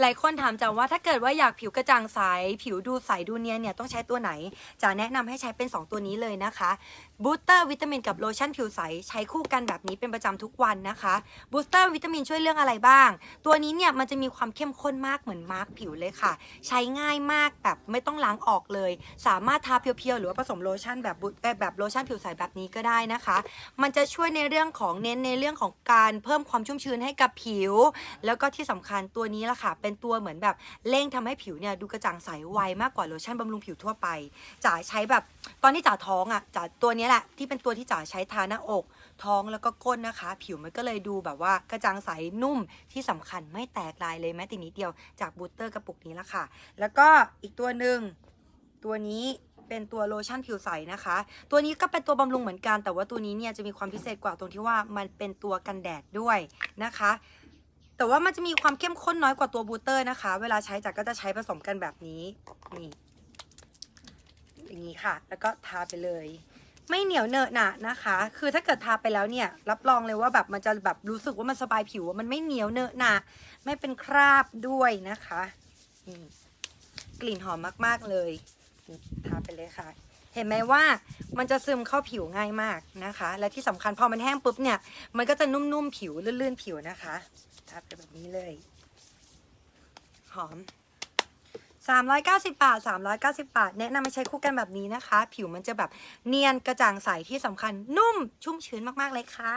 หลายคนถามจ๋าว่าถ้าเกิดว่าอยากผิวกระจ่างใส ผิวดูใสดูเนียนเนี่ยต้องใช้ตัวไหนจ๋าแนะนำให้ใช้เป็น 2 ตัวนี้เลยนะคะบูสเตอร์วิตามินกับโลชั่นผิวใสใช้คู่กันแบบนี้เป็นประจำทุกวันนะคะบูสเตอร์วิตามินช่วยเรื่องอะไรบ้าง ตัวนี้เนี่ยมันจะมีความเข้มข้นมากเหมือนมาร์กผิวเลยค่ะ ใช้ง่ายมากแบบไม่ต้องล้างออกเลย สามารถทาเพียวๆหรือว่าผสมโลชั่นแบบบูเอ่อแบบโลชั่นผิวใสแบบนี้ก็ได้นะคะ มันจะช่วยในเรื่องของเน้นในเรื่องของการเพิ่มความชุ่มชื้นให้กับผิว แล้วก็ที่สำคัญตัวนี้ละค่ะเป็นตัวเหมือนแบบเร่งทำให้ผิวเนี่ยดูกระจ่างใสไวมากกว่าโลชั่นบำรุงผิวทั่วไปจ๋าใช้แบบตอนที่จ๋าท้องอะจ๋าตัวนี้แหละที่เป็นตัวที่จ๋าใช้ทาหน้าอก ท้องแล้วก็ก้นนะคะ ผิวมันก็เลยดูแบบว่ากระจ่างใสนุ่มที่สำคัญไม่แตกลายเลยแม้แต่นิดเดียวจากบูสเตอร์กระปุกนี้ละค่ะ แล้วก็อีกตัวหนึ่งตัวนี้เป็นตัวโลชั่นผิวใสนะคะ ตัวนี้ก็เป็นตัวบำรุงเหมือนกัน แต่ว่าตัวนี้เนี่ยจะมีความพิเศษกว่าตรงที่ว่ามันเป็นตัวกันแดดด้วยนะคะ แต่ว่ามันจะมีความเข้มข้นน้อยกว่าตัวบูเตอร์นะคะ เวลาใช้จากก็จะใช้ผสมกันแบบนี้ นี่ อย่างนี้ค่ะ แล้วก็ทาไปเลย ไม่เหนียวเนอะหนะนะคะ คือถ้าเกิดทาไปแล้วเนี่ย รับรองเลยว่าแบบมันจะแบบรู้สึกว่ามันสบายผิวมันไม่เหนียวเนอะหนะไม่เป็นคราบด้วยนะคะกลิ่นหอมมาก ๆ เลย ทาไปเลยค่ะ เห็นไหมว่ามันจะซึมเข้าผิวง่ายมากนะคะ และที่สำคัญพอมันแห้งปุ๊บเนี่ย มันก็จะนุ่ม ๆ ผิวลื่น ๆ ผิวนะคะ ทาไปแบบนี้เลย หอม 390 บาท 390 บาท แนะนำมาใช้คู่กันแบบนี้นะคะ ผิวมันจะแบบเนียนกระจ่างใสที่สำคัญนุ่มชุ่มชื้นมาก ๆ เลยค่ะ